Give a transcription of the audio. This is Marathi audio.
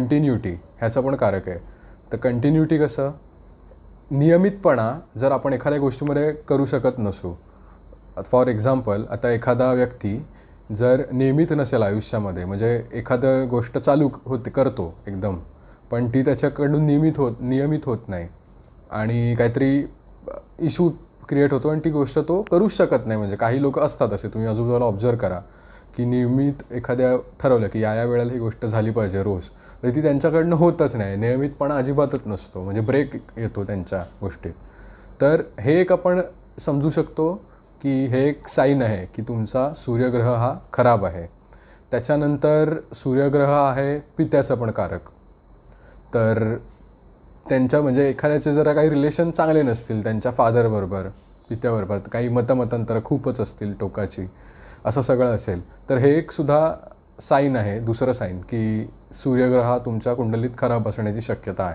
कंटिन्युटी ह्याचं पण कारक आहे. तर कंटिन्युटी कसं? नियमितपणा जर आपण एखाद्या गोष्टीमध्ये करू शकत नसू. फॉर एक्झाम्पल आता एखादा व्यक्ती जर नियमित नसेल आयुष्यामध्ये म्हणजे एखादं गोष्ट चालू होते करतो एकदम पण ती त्याच्याकडून नियमित होत नियमित होत नाही. आणि काहीतरी इशू क्रिएट होतो आणि ती गोष्ट तो करूच शकत नाही म्हणजे काही लोक असतात असे तुम्ही आजूबाजूला ऑब्झर्व करा. की नियमित एखाद्या ठरवलं की या या वेळेला ही गोष्ट झाली पाहिजे रोज. तर ती त्यांच्याकडनं होतच नाही. नियमितपणा अजिबातच नसतो. म्हणजे ब्रेक येतो त्यांच्या गोष्टीत. तर हे एक आपण समजू शकतो की हे एक साईन आहे की तुमचा सूर्यग्रह हा खराब आहे. त्याच्यानंतर सूर्यग्रह आहे पित्याचं पण कारक. तर त्यांच्या म्हणजे एखाद्याचे जरा काही रिलेशन चांगले नसतील त्यांच्या फादरबरोबर पित्याबरोबर काही मतमतांतर खूपच असतील टोकाची. असं सगळं असेल. तर हे एक सुद्धा साईन आहे दुसरं साईन की सूर्यग्रह हा तुमच्या कुंडलीत खराब असण्याची शक्यता आहे.